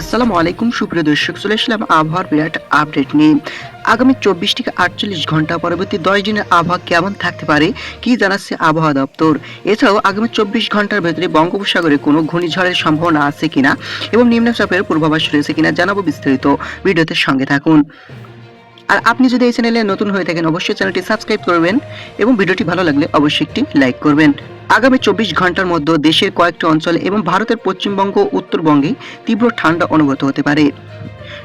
আসসালামু আলাইকুম, সুপ্রিয় দর্শক, চলে আসলাম আবহাওয়ার বিরাট আপডেট নিয়ে। আগামী চব্বিশ থেকে আটচল্লিশ ঘণ্টা পরবর্তী দশ দিনের আবহাওয়া কেমন থাকতে পারে, কি জানাচ্ছে আবহাওয়া দপ্তর? এছাড়াও আগামী চব্বিশ ঘণ্টার ভেতরে বঙ্গোপসাগরে কোনো ঘূর্ণিঝড়ের সম্ভাবনা আছে কিনা এবং নিম্নচাপের পূর্বাভাস রয়েছে কিনা জানাব বিস্তারিত। ভিডিওতে সঙ্গে থাকুন। আর আপনি যদি এই চ্যানেলে নতুন হয়ে থাকেন, অবশ্যই চ্যানেলটি সাবস্ক্রাইব করবেন এবং ভিডিওটি ভালো লাগলে অবশ্যই একটি লাইক করবেন। আগামী চব্বিশ ঘণ্টার মধ্যে দেশের কয়েকটি অঞ্চল এবং ভারতের পশ্চিমবঙ্গ, উত্তরবঙ্গে তীব্র ঠান্ডা অনুভূত হতে পারে।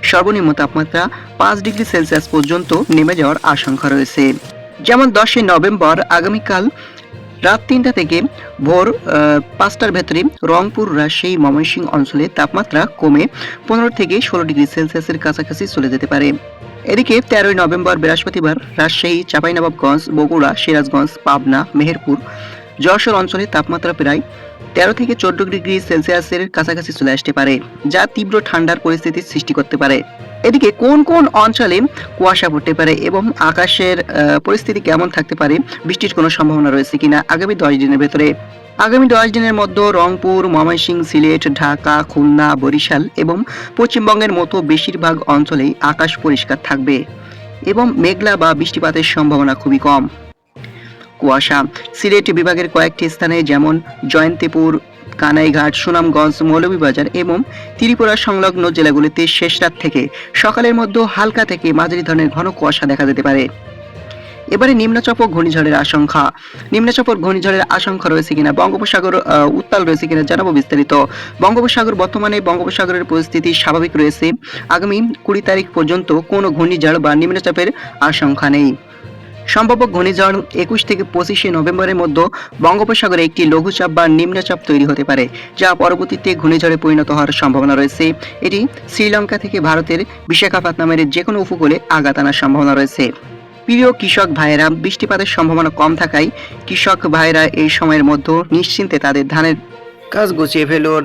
সর্বনিম্ন তাপমাত্রা পাঁচ ডিগ্রি সেলসিয়াস পর্যন্ত নেমে যাওয়ার আশঙ্কা রয়েছে। যেমন দশই নভেম্বর, আগামীকাল রাত তিনটা থেকে ভোর পাঁচটার ভেতরে রংপুর, রাজশাহী, ময়মনসিংহ অঞ্চলে তাপমাত্রা কমে পনেরো থেকে ষোলো ডিগ্রি সেলসিয়াসের কাছাকাছি চলে যেতে পারে। এদিকে তেরোই নভেম্বর বৃহস্পতিবার রাজশাহী, চাঁপাইনবাবগঞ্জ, বগুড়া, সিরাজগঞ্জ, পাবনা, মেহেরপুর যশোর অঞ্চলে তাপমাত্রা প্রায় তেরো থেকে চোদ্দ ডিগ্রি সেলসিয়াসের কাছাকাছি চলে আসতে পারে, যা তীব্র ঠান্ডার পরিস্থিতির সৃষ্টি করতে পারে। এদিকে কোন কোন অঞ্চলে কুয়াশা পড়তে পারে এবং আকাশের পরিস্থিতি কেমন থাকতে পারে বৃষ্টির কোনো সম্ভাবনা রয়েছে কিনা আগামী দশ দিনের ভেতরে? আগামী দশ দিনের মধ্যে রংপুর ময়মনসিংহ সিলেট, ঢাকা, খুলনা, বরিশাল এবং পশ্চিমবঙ্গের মতো বেশিরভাগ অঞ্চলেই আকাশ পরিষ্কার থাকবে এবং মেঘলা বা বৃষ্টিপাতের সম্ভাবনা খুবই কম। কুয়াশা। সিলেট বিভাগের কয়েকটি স্থানে যেমন জয়ন্তীপুর, কানাইঘাট, সুনামগঞ্জ, মৌলভীবাজার এবং ত্রিপুরা সংলগ্ন জেলাগুলিতে শেষ রাত থেকে সকালের মধ্যে হালকা থেকে মাঝারি ধরনের ঘন কুয়াশা দেখা যেতে পারে। এবারে নিম্নচাপ ও ঘূর্ণিঝড়ের আশঙ্কা। নিম্নচাপ ও ঘূর্ণিঝড়ের আশঙ্কা রয়েছে কিনা, বঙ্গোপসাগর উত্তাল রয়েছে কিনা জানাব বিস্তারিত। বঙ্গোপসাগর বর্তমানে বঙ্গোপসাগরের পরিস্থিতি স্বাভাবিক রয়েছে। আগামী কুড়ি তারিখ পর্যন্ত কোনো ঘূর্ণিঝড় বা নিম্নচাপের আশঙ্কা নেই। সম্ভাব্য ঘূর্ণিঝড় একুশ থেকে পঁচিশে নভেম্বরের মধ্যে বঙ্গোপসাগরে একটি লঘুচাপ বা নিম্নচাপ তৈরি হতে পারে, যা পরবর্তীতে ঘূর্ণিঝড়ে পরিণত হওয়ার সম্ভাবনা রয়েছে। এটি শ্রীলঙ্কা থেকে ভারতের বিশাখাপাত্তানামের যে কোনো উপকূলে আঘাত আনার সম্ভাবনা রয়েছে। প্রিয় কৃষক ভাইয়েরা, বৃষ্টিপাতের সম্ভাবনা কম থাকায় কৃষক ভাইয়েরা এই সময়ের মধ্যে নিশ্চিন্তে তাদের ধানের কাজ গুছিয়ে ফেলুন।